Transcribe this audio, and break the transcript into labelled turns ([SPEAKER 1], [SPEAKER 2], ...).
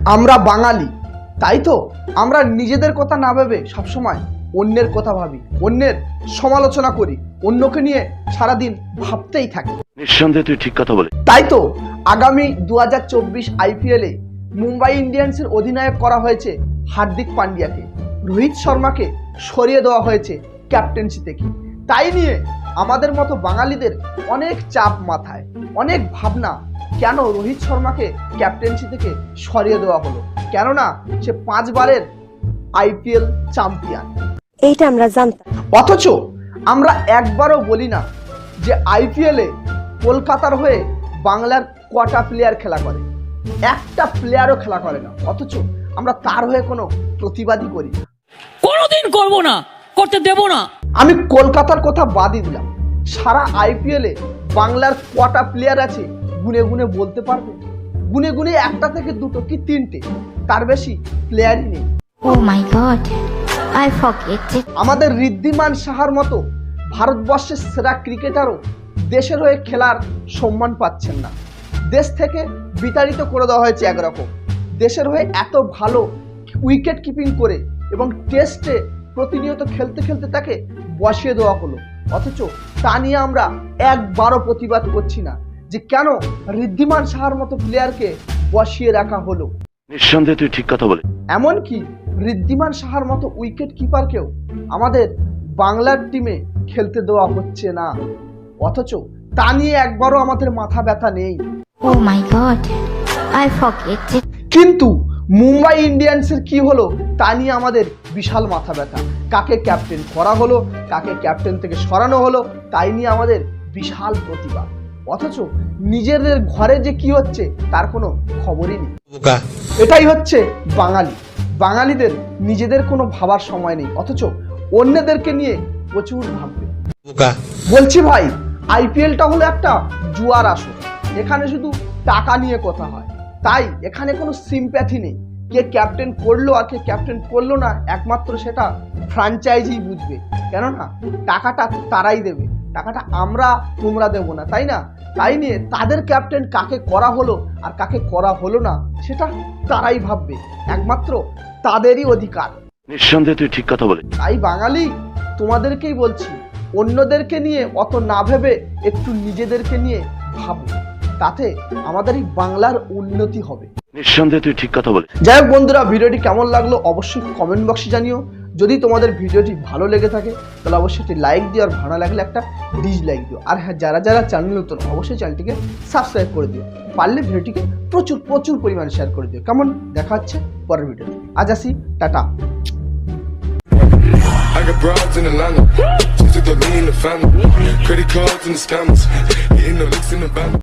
[SPEAKER 1] আমরা বাঙালি তাই তো? আমরা নিজেদের কথা না ভেবে সবসময় অন্যের কথা ভাবি অন্যের সমালোচনা করি অন্যকে নিয়ে সারাদিন ভাবতেই থাকি।
[SPEAKER 2] নিঃসন্দেহে তুই ঠিক কথা বলে
[SPEAKER 1] তাই তো? আগামী দু হাজার চব্বিশ আইপিএলে মুম্বাই ইন্ডিয়ান্সের অধিনায়ক করা হয়েছে হার্দিক পান্ডিয়াকে। রোহিত শর্মাকে সরিয়ে দেওয়া হয়েছে ক্যাপ্টেন্সি থেকে তাই নিয়ে আমাদের মতো বাঙালিদের অনেক চাপ মাথায় অনেক ভাবনা কেন রোহিত শর্মাকে ক্যাপ্টেন্সি থেকে সরিয়ে দেওয়া হলো? কেননা সে পাঁচবারের আইপিএল চ্যাম্পিয়ন
[SPEAKER 3] এইটা আমরা জানতাম।
[SPEAKER 1] অথচ আমরা একবারও বলি না যে আইপিএলে কলকাতার হয়ে বাংলার কটা প্লেয়ার খেলা করে। একটা প্লেয়ারও খেলা করে না। অথচ আমরা তার হয়ে কোনো প্রতিবাদই করি না।
[SPEAKER 4] কোনোদিন করব না করতে দেব না।
[SPEAKER 1] আমি কলকাতার কথা বাদই দিলাম। সারা আইপিএলে বাংলার কটা প্লেয়ার আছে গুনে গুনে বলতে পারবে? গুনে গুনে একটা থেকে দুটো কি তিনটে? তার বেশি প্লেয়ারই নেই।
[SPEAKER 5] My god, I forget it.
[SPEAKER 1] আমাদের ঋদ্ধিমান সাহার মতো ভারতবর্ষের সেরা ক্রিকেটারও দেশের হয়ে খেলার সম্মান পাচ্ছেন না। দেশ থেকে বিতাড়িত করে দেওয়া হয়েছে একরকম। দেশের হয়ে এত ভালো উইকেট কিপিং করে এবং টেস্টে প্রতিনিয়ত খেলতে খেলতে তাকে বসিয়ে দেওয়া হলো। অথচ তা নিয়ে আমরা একবারও প্রতিবাদ করছি না যে কেন ঋদ্ধিমান সাহার মতো প্লেয়ারকে বসিয়ে রাখা হলো।
[SPEAKER 2] নিঃসন্দেহে তুই ঠিক কথা বলে
[SPEAKER 1] এমনকি ঋদ্ধিমান সাহার মতো উইকেট কিপারকেও আমাদের বাংলার টিমে খেলতে দেওয়া হচ্ছে না। অথচ তা নিয়ে একবারও আমাদের মাথা ব্যথা নেই।
[SPEAKER 5] Oh my god, I forget it.
[SPEAKER 1] কিন্তু মুম্বাই ইন্ডিয়ান্সের কি হলো তা নিয়ে আমাদের বিশাল মাথা ব্যথা। কাকে ক্যাপ্টেন করা হলো কাকে ক্যাপ্টেন থেকে সরানো হলো তাই নিয়ে আমাদের বিশাল প্রতিবাদ। অথচ নিজেদের ঘরে যে কি হচ্ছে তার কোনো খবরই নেই। এটাই হচ্ছে বাঙালি। বাঙালিদের নিজেদের কোনো ভাবার সময় নেই অথচ অন্যদেরকে নিয়ে প্রচুর ভাববে। বলছি ভাই আইপিএলটা হলো একটা জুয়ার আসর। এখানে শুধু টাকা নিয়ে কথা হয়। তাই এখানে কোনো সিম্প্যাথি নেই। কে ক্যাপ্টেন করল আর কে ক্যাপ্টেন করল না একমাত্র সেটা ফ্র্যাঞ্চাইজি বুঝবে। কেননা টাকাটা তারাই দেবে। টাকাটা আমরা তোমরা দেবো না তাই না? তাই নিয়ে তাদের ক্যাপ্টেন কাকে করা হলো আর কাকে করা হলো না সেটা তারাই ভাববে। একমাত্র তাদেরই অধিকার।
[SPEAKER 2] নিঃসন্দেহে তুই ঠিক কথা বলে
[SPEAKER 1] তাই বাঙালি তোমাদেরকেই বলছি অন্যদেরকে নিয়ে অত না ভেবে একটু নিজেদেরকে নিয়ে ভাবো। তাতে আমাদের এই বাংলার উন্নতি হবে।
[SPEAKER 2] নিঃসন্দেহে তুই ঠিক কথা বলে
[SPEAKER 1] যাই হোক বন্ধুরা ভিডিওটি কেমন লাগল অবশ্যই কমেন্ট বক্সে জানিও যদি তোমাদের ভিডিওটি ভালো লেগে থাকে তাহলে অবশ্যই একটি লাইক দিও আর ভালো লাগলে একটা ডিসলাইক দিও আর হ্যাঁ যারা যারা চ্যানেল নতুন অবশ্যই চ্যানেলটিকে সাবস্ক্রাইব করে দিও পারলে ভিডিওটিকে প্রচুর প্রচুর পরিমাণে শেয়ার করে দিও কেমন দেখা হচ্ছে পরের ভিডিওতে আজ আসি tata
[SPEAKER 6] I got broads in Atlanta. Just took the lean in the family. Credit cards and the scammers. Hitting the licks in the van.